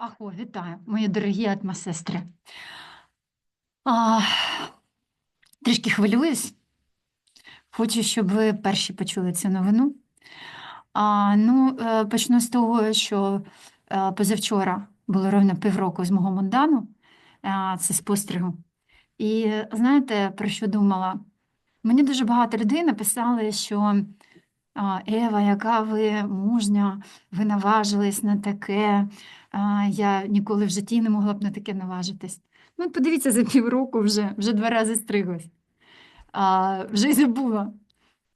Ахо, вітаю, мої дорогі атмосестри. А, трішки хвилююсь. Хочу, щоб ви перші почули цю новину. А, ну, е, почну з того, що е, позавчора було ровно півроку з мого Мондану, е, це спостерігу. І е, знаєте, про що думала? Мені дуже багато людей написали, що Ева, яка ви мужня, ви наважились на таке. Я ніколи в житті не могла б на таке наважитись. Ну, подивіться, за півроку вже, вже два рази стриглась. А, вже й забула.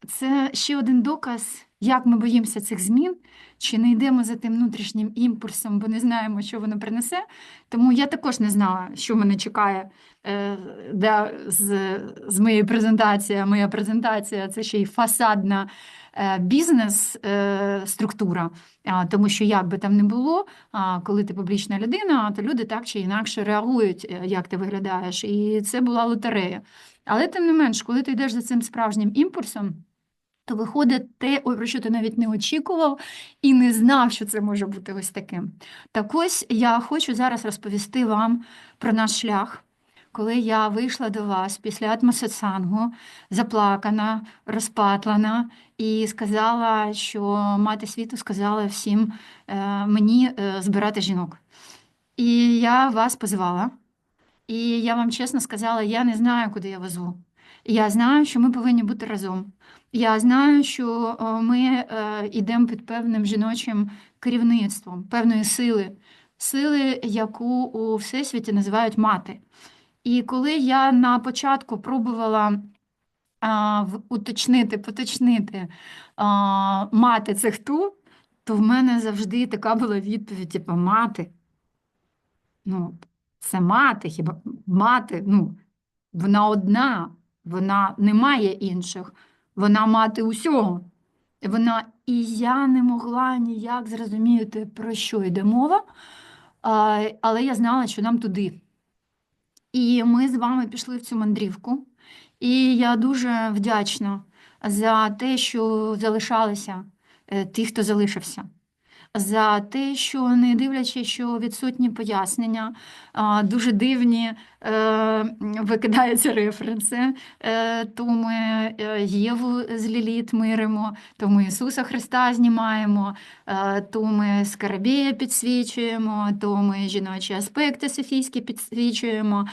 Це ще один доказ, як ми боїмося цих змін, чи не йдемо за тим внутрішнім імпульсом, бо не знаємо, що воно принесе. Тому я також не знала, що мене чекає е, да, з, з моєї презентації. Моя презентація це ще й фасадна бізнес-структура. Тому що як би там не було, коли ти публічна людина, то люди так чи інакше реагують, е, як ти виглядаєш. І це була лотерея. Але тим не менш, коли ти йдеш за цим справжнім імпульсом, то виходить те, про що ти навіть не очікував і не знав, що це може бути ось таким. Так ось я хочу зараз розповісти вам про наш шлях. Коли я вийшла до вас після атмосоцангу, заплакана, розпатлана, і сказала, що мати світу сказала всім е, мені е, збирати жінок. І я вас позвала, і я вам чесно сказала, я не знаю, куди я везу. Я знаю, що ми повинні бути разом. Я знаю, що е, ми йдемо під певним жіночим керівництвом, певної сили, сили, яку у всесвіті називають мати. І коли я на початку пробувала а, уточнити, поточнити, а, мати це хто, то в мене завжди така була відповідь: типу, мати. Ну, це мати, хіба мати, ну, вона одна, вона не має інших, вона мати усього. Вона і я не могла ніяк зрозуміти, про що йде мова, але я знала, що нам туди. І ми з вами пішли в цю мандрівку. І я дуже вдячна за те, що залишалися е, ті, хто залишився. За те, що не дивлячись, що відсутні пояснення, дуже дивні е, викидаються референси, е, то ми е, Єву з Ліліт миримо, то ми Ісуса Христа знімаємо, то ми Скарабія підсвічуємо, то ми жіночі аспекти Софійські підсвічуємо.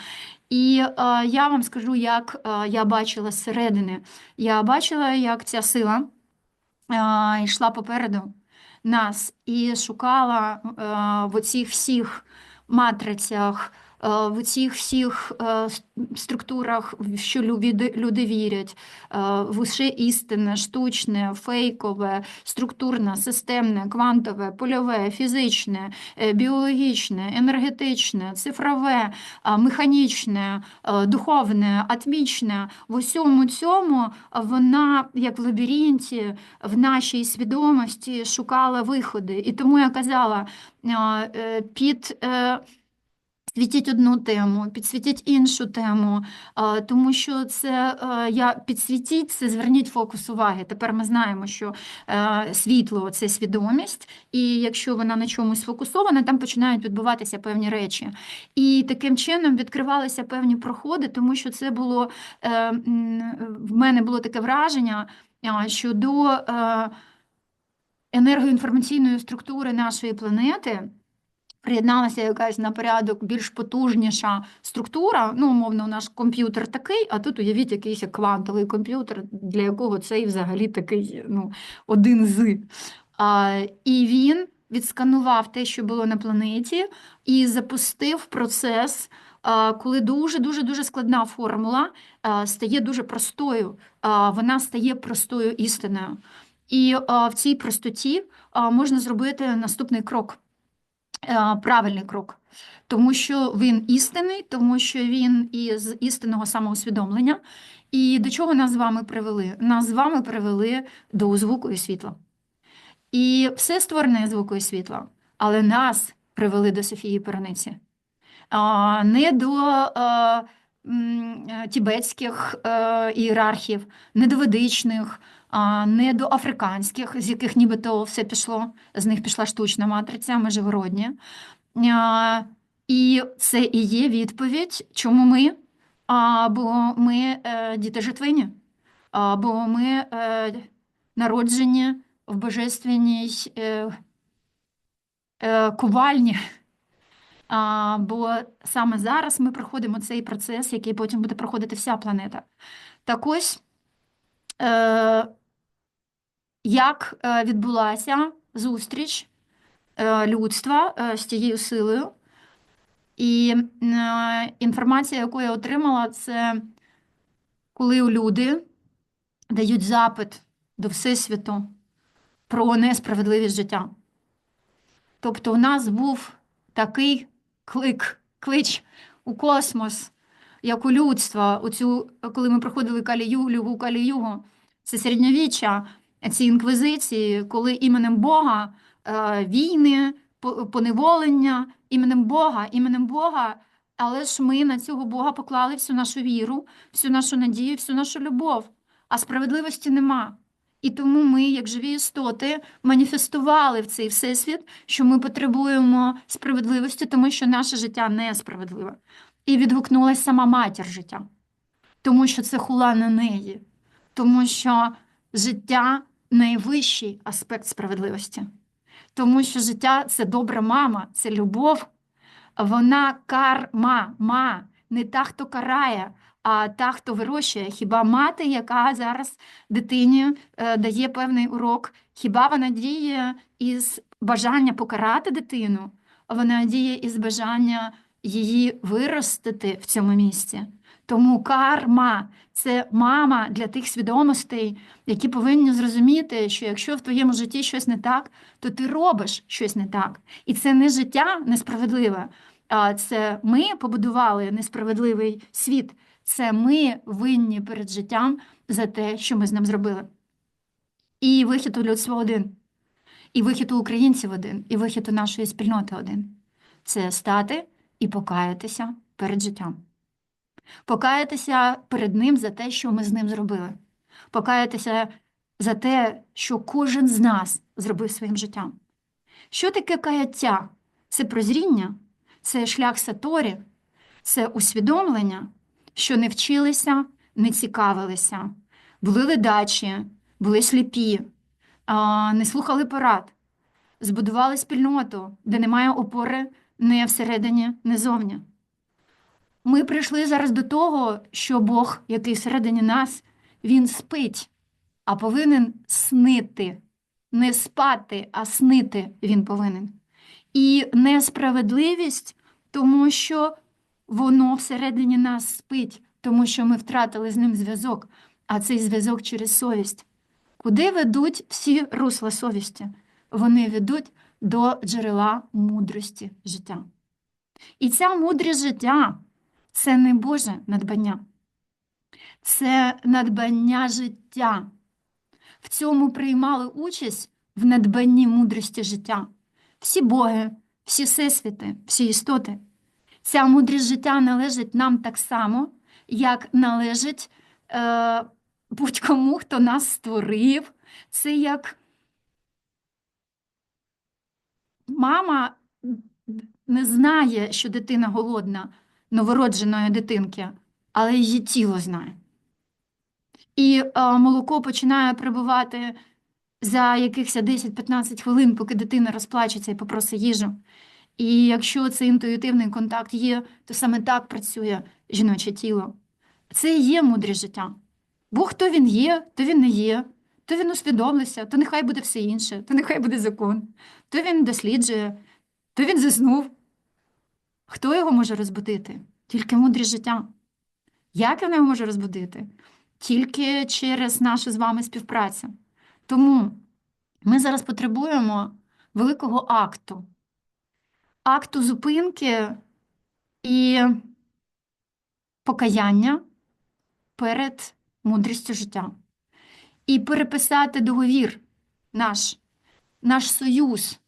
І е, я вам скажу, як е, я бачила зсередини. Я бачила, як ця сила е, йшла попереду нас і шукала е, в оцих всіх матрицях, в оцих всіх е, структурах, що люди, вірять, е, в усе істинне, штучне, фейкове, структурне, системне, квантове, польове, фізичне, е, біологічне, енергетичне, цифрове, механічне, е, духовне, атмічне. В усьому цьому вона, як в лабіринті, в нашій свідомості шукала виходи. І тому я казала, е, під. Світіть одну тему, підсвітіть іншу тему, тому що це я підсвітіть це, зверніть фокус уваги. Тепер ми знаємо, що е, світло це свідомість, і якщо вона на чомусь сфокусована, там починають відбуватися певні речі. І таким чином відкривалися певні проходи, тому що це було е, в мене було таке враження, що до е, енергоінформаційної структури нашої планети. Приєдналася якась на порядок більш потужніша структура. Ну, умовно, наш комп'ютер такий, а тут уявіть якийсь квантовий комп'ютер, для якого цей взагалі такий ну, один з. А, і він відсканував те, що було на планеті, і запустив процес, коли дуже дуже дуже складна формула стає дуже простою. Вона стає простою істиною. І в цій простоті можна зробити наступний крок правильний крок, тому що він істинний, тому що він із істинного самоусвідомлення. І до чого нас з вами привели? Нас з вами привели до звуку і світла. І все створене звуку і світла, але нас привели до Софії Перениці. Не до е, е, тібетських е, ієрархів, не до ведичних, не до африканських, з яких нібито все пішло, з них пішла штучна матриця, межигородня. І це і є відповідь, чому ми? Бо ми е, діти житвині, бо ми е, народжені в божественній е, ковальні. А, Бо саме зараз ми проходимо цей процес, який потім буде проходити вся планета. Так ось, як е, відбулася зустріч е, людства е, з тією силою. І інформація, яку я отримала, це коли люди дають запит до Всесвіту про несправедливість життя. Тобто, у нас був такий клик, клич у космос, як у людства, оцю, коли ми проходили калію, каліюгу, це середньовіччя, ці інквізиції, коли іменем Бога е, війни, поневолення, іменем Бога, іменем Бога. Але ж ми на цього Бога поклали всю нашу віру, всю нашу надію, всю нашу любов, а справедливості нема. І тому ми, як живі істоти, маніфестували в цей всесвіт, що ми потребуємо справедливості, тому що наше життя несправедливе. І відгукнулася сама матір життя, тому що це хула на неї, тому що життя найвищий аспект справедливості, тому що життя це добра мама, це любов, вона карма, ма, не та, хто карає, а та, хто вирощує. Хіба мати, яка зараз дитині е, дає певний урок, хіба вона діє із бажання покарати дитину, вона діє із бажання її виростити в цьому місці. Тому карма це мама для тих свідомостей, які повинні зрозуміти, що якщо в твоєму житті щось не так, то ти робиш щось не так. І це не життя несправедливе, а це ми побудували несправедливий світ. Це ми винні перед життям за те, що ми з ним зробили. І вихід у людства один, і вихід у українців один, і вихід у нашої спільноти один це стати і покаятися перед життям покаятися перед ним за те, що ми з ним зробили, покаятися за те, що кожен з нас зробив своїм життям. Що таке каяття? Це прозріння, це шлях саторі, це усвідомлення, що не вчилися, не цікавилися, були ледачі, були сліпі, не слухали порад, збудували спільноту, де немає опори не всередині, не зовні. Ми прийшли зараз до того, що Бог, який всередині нас, Він спить, а повинен снити. Не спати, а снити він повинен. І несправедливість, тому що воно всередині нас спить, тому що ми втратили з ним зв'язок, а цей зв'язок через совість. Куди ведуть всі русла совісті? Вони ведуть до джерела мудрості життя. І ця мудрість життя це не Боже надбання, це надбання життя. В цьому приймали участь в надбанні мудрості життя. Всі боги, всі всесвіти, всі істоти. Ця мудрість життя належить нам так само, як належить е, будь-кому, хто нас створив. Це як мама не знає, що дитина голодна, новородженої дитинки, але її тіло знає. І а, молоко починає прибувати за якихось 10-15 хвилин, поки дитина розплачеться і попросить їжу. І якщо цей інтуїтивний контакт є, то саме так працює жіноче тіло. Це і є мудрість життя. Бо хто він є, то він не є, то він усвідомився, то нехай буде все інше, то нехай буде закон, то він досліджує, то він заснув. Хто його може розбудити? Тільки мудрість життя. Як я його можу розбудити? Тільки через нашу з вами співпрацю. Тому ми зараз потребуємо великого акту, акту зупинки і покаяння перед мудрістю життя. І переписати договір наш, наш союз,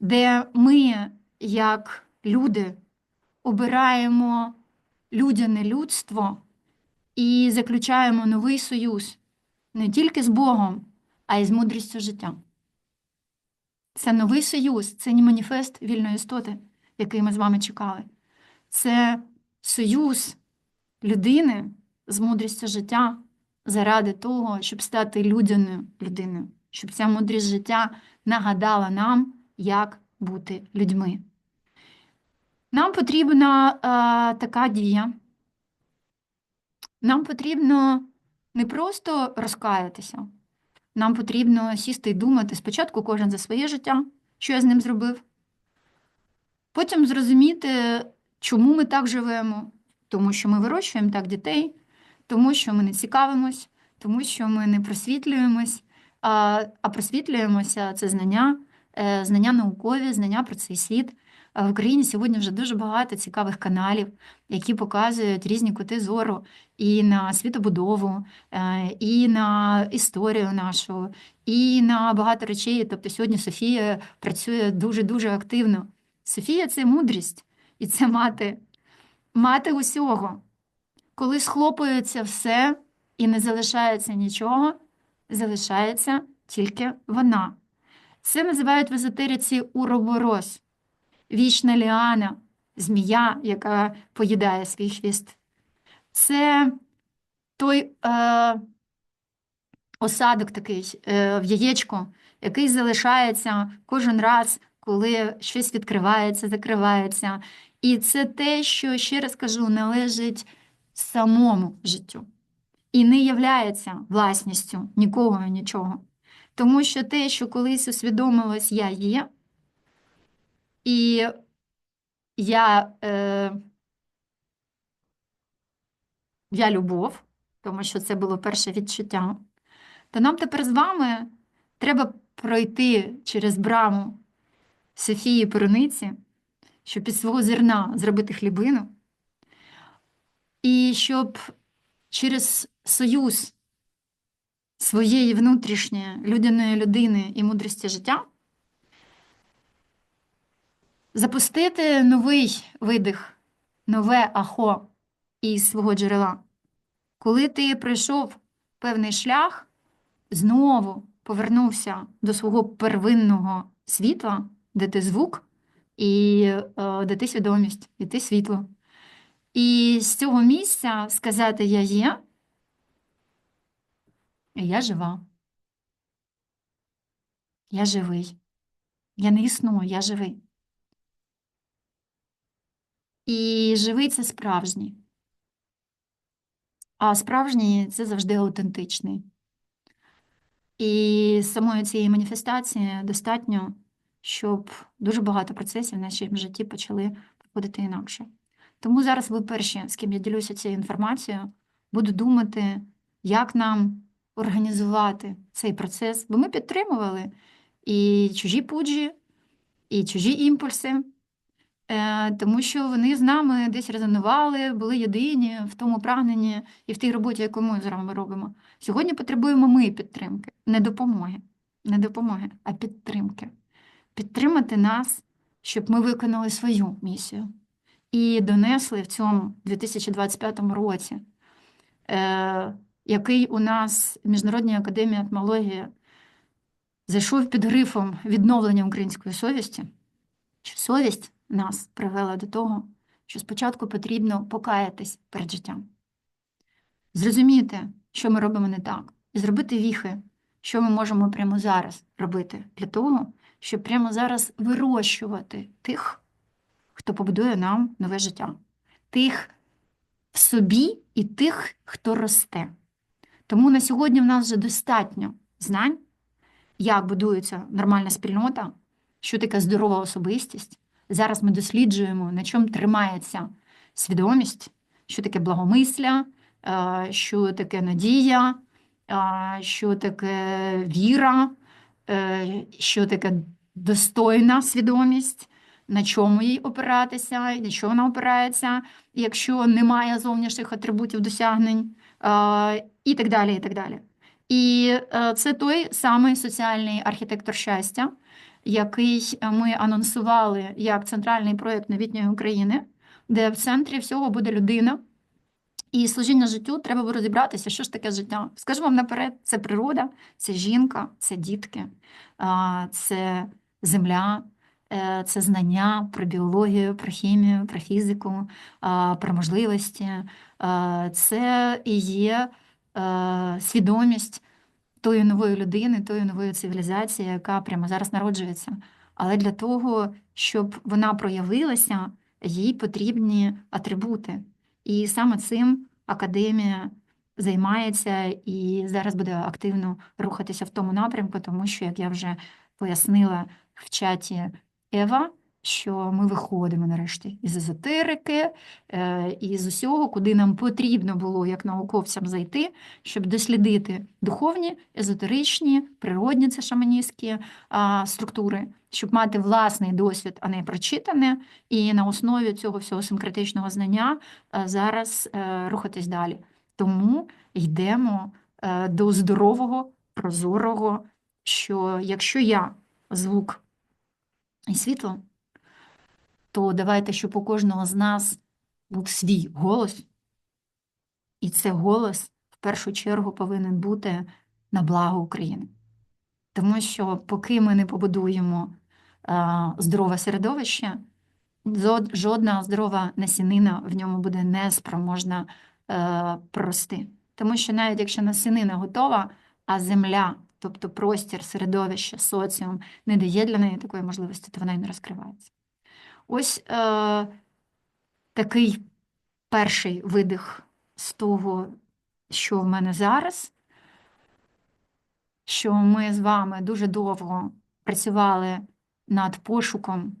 де ми, як люди, обираємо людяне людство і заключаємо новий союз не тільки з Богом, а й з мудрістю життя. Це новий союз, це не маніфест вільної істоти, який ми з вами чекали. Це союз людини з мудрістю життя заради того, щоб стати людяною людиною, щоб ця мудрість життя нагадала нам, як бути людьми. Нам потрібна е, така дія. Нам потрібно не просто розкаятися, нам потрібно сісти і думати спочатку кожен за своє життя, що я з ним зробив. Потім зрозуміти, чому ми так живемо, тому що ми вирощуємо так дітей, тому що ми не цікавимось, тому що ми не просвітлюємось, а, а просвітлюємося це знання, е, знання наукові, знання про цей світ. В Україні сьогодні вже дуже багато цікавих каналів, які показують різні кути зору і на світобудову, е, і на історію нашу, і на багато речей. Тобто сьогодні Софія працює дуже-дуже активно. Софія це мудрість, і це мати, мати усього. Коли схлопується все і не залишається нічого, залишається тільки вона. Це називають в езотериці уроборос, вічна ліана, змія, яка поїдає свій хвіст. Це той е, осадок такий е, в яєчку, який залишається кожен раз, коли щось відкривається, закривається. І це те, що, ще раз кажу, належить самому життю і не являється власністю нікого нічого. Тому що те, що колись усвідомилось, я є, і я, е, я любов, тому що це було перше відчуття, то нам тепер з вами треба пройти через браму Софії Перуниці, щоб із свого зерна зробити хлібину, і щоб через союз своєї внутрішньої людяної людини і мудрості життя запустити новий видих, нове ахо із свого джерела. Коли ти пройшов певний шлях, знову повернувся до свого первинного світла, де ти звук, і е, де ти свідомість, і ти світло. І з цього місця сказати я є, я жива. Я живий. Я не існую, я живий. І живий це справжній. А справжній це завжди аутентичний. І самої цієї маніфестації достатньо, щоб дуже багато процесів в нашому житті почали проходити інакше. Тому зараз ви перші, з ким я ділюся цією інформацією, буду думати, як нам організувати цей процес, бо ми підтримували і чужі пуджі, і чужі імпульси, тому що вони з нами десь резонували, були єдині в тому прагненні і в тій роботі, яку ми з вами робимо. Сьогодні потребуємо ми підтримки, не допомоги, не допомоги, а підтримки. Підтримати нас, щоб ми виконали свою місію і донесли в цьому 2025 році, е, який у нас в Міжнародній академії етмології зайшов під грифом відновлення української совісті, що совість нас привела до того, що спочатку потрібно покаятись перед життям, зрозуміти, що ми робимо не так, і зробити віхи, що ми можемо прямо зараз робити для того, щоб прямо зараз вирощувати тих, хто побудує нам нове життя, тих в собі і тих, хто росте. Тому на сьогодні в нас вже достатньо знань, як будується нормальна спільнота, що таке здорова особистість. Зараз ми досліджуємо, на чому тримається свідомість, що таке благомисля, е, що таке надія, е, що таке віра, е, що таке достойна свідомість, на чому їй опиратися, на що вона опирається, якщо немає зовнішніх атрибутів досягнень, і так далі. І так далі. І це той самий соціальний архітектор щастя, який ми анонсували як центральний проєкт новітньої України, де в центрі всього буде людина. І служіння життю треба розібратися, що ж таке життя. Скажу вам наперед, це природа, це жінка, це дітки, це земля. е, Це знання про біологію, про хімію, про фізику, про можливості. Це і є е, свідомість тої нової людини, тої нової цивілізації, яка прямо зараз народжується. Але для того, щоб вона проявилася, їй потрібні атрибути. І саме цим академія займається і зараз буде активно рухатися в тому напрямку, тому що, як я вже пояснила в чаті Ева, що ми виходимо нарешті із езотерики, е, і з усього, куди нам потрібно було як науковцям зайти, щоб дослідити духовні, езотеричні, природні це шаманістські структури, щоб мати власний досвід, а не прочитане, і на основі цього всього синкретичного знання е, зараз е, рухатись далі. Тому йдемо до здорового, прозорого, що якщо я звук і світло, то давайте, щоб у кожного з нас був свій голос, і це голос в першу чергу повинен бути на благо України. Тому що поки ми не побудуємо а, здорове середовище, жодна здорова насінина в ньому буде неспроможна е, прорости. Тому що навіть якщо насінина готова, а земля, тобто простір, середовище, соціум не дає для неї такої можливості, то вона й не розкривається. Ось е, такий перший видих з того, що в мене зараз, що ми з вами дуже довго працювали над пошуком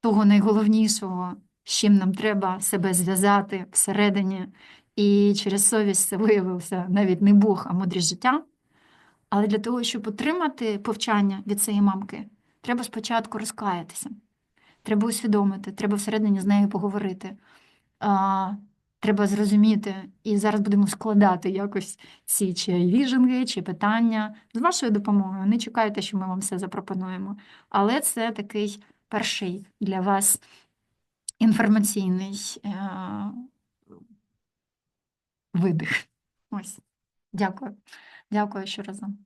того найголовнішого, з чим нам треба себе зв'язати всередині, і через совість це виявився навіть не Бог, а мудрість життя. Але для того, щоб отримати повчання від цієї мамки, треба спочатку розкаятися. Треба усвідомити, треба всередині з нею поговорити. А, треба зрозуміти, і зараз будемо складати якось ці чи віжинги, чи питання з вашою допомогою. Не чекайте, що ми вам все запропонуємо. Але це такий перший для вас інформаційний е, видих. Ось. Дякую. Дякую ще разом.